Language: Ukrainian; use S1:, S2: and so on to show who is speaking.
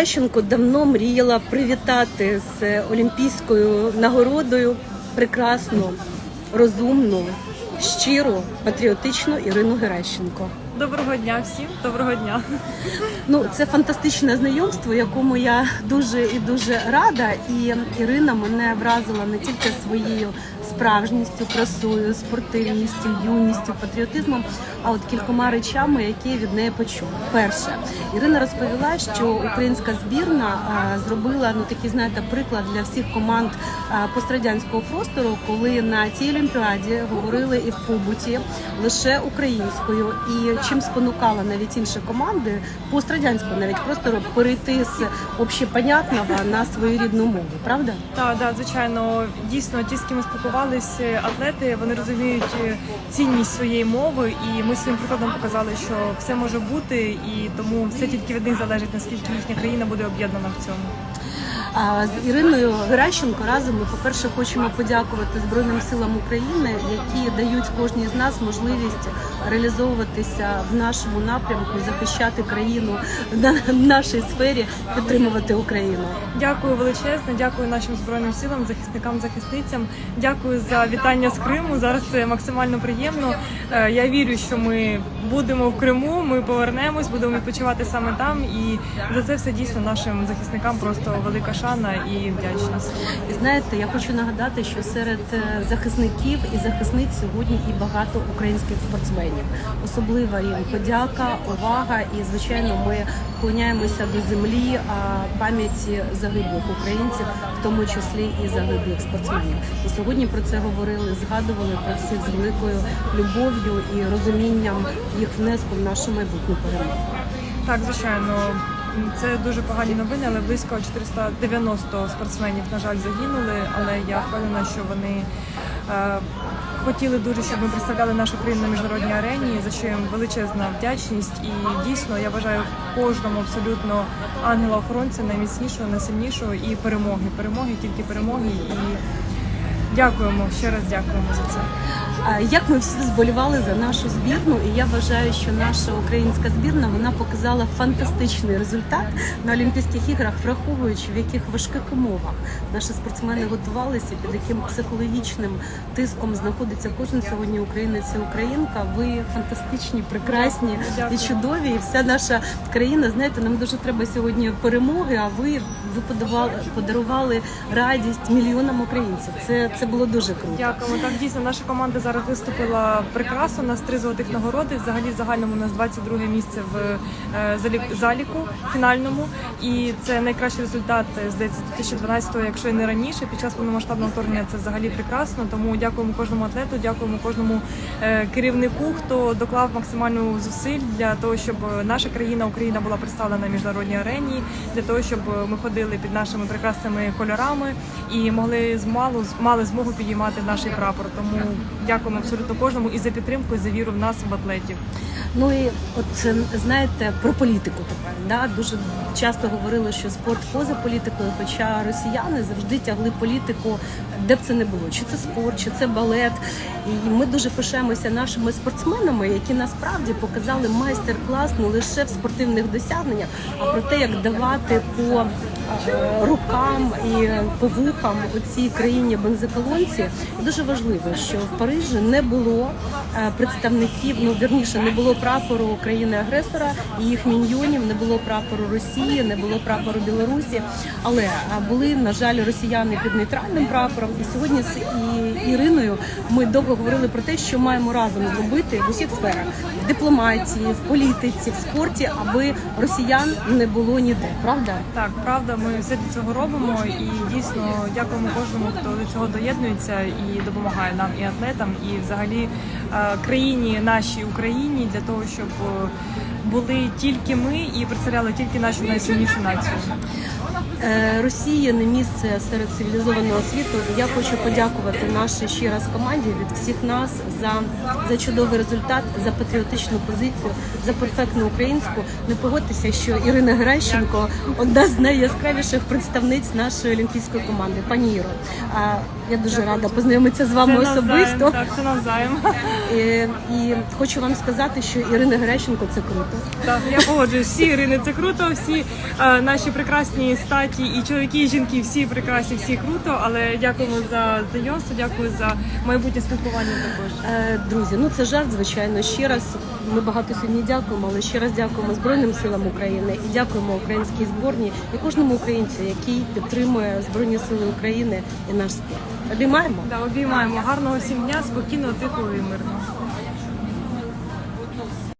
S1: Геращенко давно мріяла привітати з олімпійською нагородою прекрасну, розумну, щиру, патріотичну Ірину Геращенко.
S2: Доброго дня всім, доброго дня.
S1: Ну, це фантастичне знайомство, якому я дуже і дуже рада. І Ірина мене вразила не тільки своєю справжністю, красою, спортивністю, юністю, патріотизмом, а от кількома речами, які я від неї почула. Перше, Ірина розповіла, що українська збірна зробила ну такий, знаєте, приклад для всіх команд пострадянського простору, коли на цій олімпіаді говорили і в побуті лише українською, і чим спонукала навіть інші команди пострадянського навіть простору перейти з общепонятного на свою рідну мову. Правда?
S2: Так, да, звичайно, дійсно, ті, з ким спілкувалися, атлети, вони розуміють е, цінність своєї мови, і ми своїм прикладом показали, що все може бути, і тому все тільки від них залежить, наскільки їхня країна буде об'єднана в цьому.
S1: З Іриною Геращенко разом ми, по-перше, хочемо подякувати Збройним силам України, які дають кожній з нас можливість реалізовуватися в нашому напрямку, захищати країну на нашій сфері, підтримувати Україну.
S2: Дякую величезно, дякую нашим збройним силам, захисникам, захисницям. Дякую за вітання з Криму. Зараз це максимально приємно. Е, Я вірю, що ми будемо в Криму. Ми повернемось, будемо відпочивати саме там. І за це все дійсно нашим захисникам просто велика шана і вдячність.
S1: І знаєте, я хочу нагадати, що серед е, захисників і захисниць сьогодні і багато українських спортсменів. Особлива їм подяка, увага, і звичайно, ми вклоняємося до землі пам'яті загиблих українців, в тому числі і загиблих спортсменів. І сьогодні про це говорили, згадували про всіх з великою любов'ю і розумінням їх внеску в нашу майбутню перемогу.
S2: Так, звичайно, це дуже погані новини, але близько 490 спортсменів, на жаль, загинули. Але я впевнена, що вони е, хотіли дуже, щоб ми представляли нашу країну на міжнародній арені, за що їм величезна вдячність. І дійсно я бажаю кожному абсолютно ангела-охоронця найміцнішого, найсильнішого і перемоги. Перемоги, тільки перемоги. І дякуємо ще раз дякуємо за це.
S1: Як ми всі зболівали за нашу збірну, і я вважаю, що наша українська збірна вона показала фантастичний результат на Олімпійських іграх, враховуючи в яких важких умовах наші спортсмени готувалися, під яким психологічним тиском знаходиться кожен сьогодні українець і українка. Ви фантастичні, прекрасні і чудові. І вся наша країна, знаєте, нам дуже треба сьогодні перемоги. А ви ви подарували, подарували радість мільйонам українців. Це це було дуже круто.
S2: Дякуємо. Так дійсно наша команда зараз виступила прекрасно. У нас три золотих нагороди. Взагалі в загальному у нас 22 місце в е, заліку фінальному. І це найкращий результат е, здається 2012-го, якщо і не раніше. Під час повномасштабного вторгнення це взагалі прекрасно. Тому дякуємо кожному атлету, дякуємо кожному е, керівнику, хто доклав максимальну зусиль для того, щоб наша країна Україна була представлена на міжнародній арені, для того, щоб ми ходили під нашими прекрасними кольорами і могли змалу мали змогу підіймати наш прапор. Тому дякуємо абсолютно кожному і за підтримку, і за віру в нас, в атлетів.
S1: Ну і от е, знаєте про політику тепер. Да? Дуже часто говорили, що спорт поза політикою, хоча росіяни завжди тягли політику, де б це не було, чи це спорт, чи це балет. І ми дуже пишаємося нашими спортсменами, які насправді показали майстер-клас не лише в спортивних досягненнях, а про те, як давати по рукам і по вухам у цій країні бензоколонці. Дуже важливо, що в Парижі не було е, представників, ну вірніше, не було прапору країни-агресора їх міньйонів, не було прапору Росії, не було прапору Білорусі. Але е, були, на жаль, росіяни під нейтральним прапором. І сьогодні з Іриною ми довго говорили про те, що маємо разом зробити в усіх сферах в дипломатії, в політиці, в спорті, аби росіян не було ніде. Правда?
S2: Так, правда, ми все для цього робимо і дійсно дякуємо кожному, хто до цього доєднується і допомагає нам, і атлетам, і взагалі е, країні нашій Україні для того, щоб е, були тільки ми і представляли тільки нашу найсильнішу націю.
S1: Е, Росія не місце серед цивілізованого світу. Я хочу подякувати нашій ще раз команді від всіх нас за, за чудовий результат, за патріотичну позицію, за перфектну українську. Не погодьтеся, що Ірина Геращенко одна з найяскравіших представниць нашої олімпійської команди. Пані Іро, я дуже рада познайомитися з вами
S2: Це
S1: особисто.
S2: так, це навзаєм.
S1: І, і хочу вам сказати, що Ірина Геращенко це круто.
S2: Так, я погоджуюсь. Всі Ірини, це круто. Всі е, наші прекрасні статі, і чоловіки, і жінки, всі прекрасні, всі круто. Але дякуємо за знайомство, дякую за майбутнє спілкування також.
S1: Е, Друзі, ну це жарт, звичайно. Ще раз ми багато сьогодні дякуємо, але ще раз дякуємо Збройним силам України і дякуємо українській зборній і кожному українцю, який підтримує Збройні Сили України і наш спорт. Обіймаємо.
S2: Да, обіймаємо гарного всім дня, спокійного, тихого і мирного.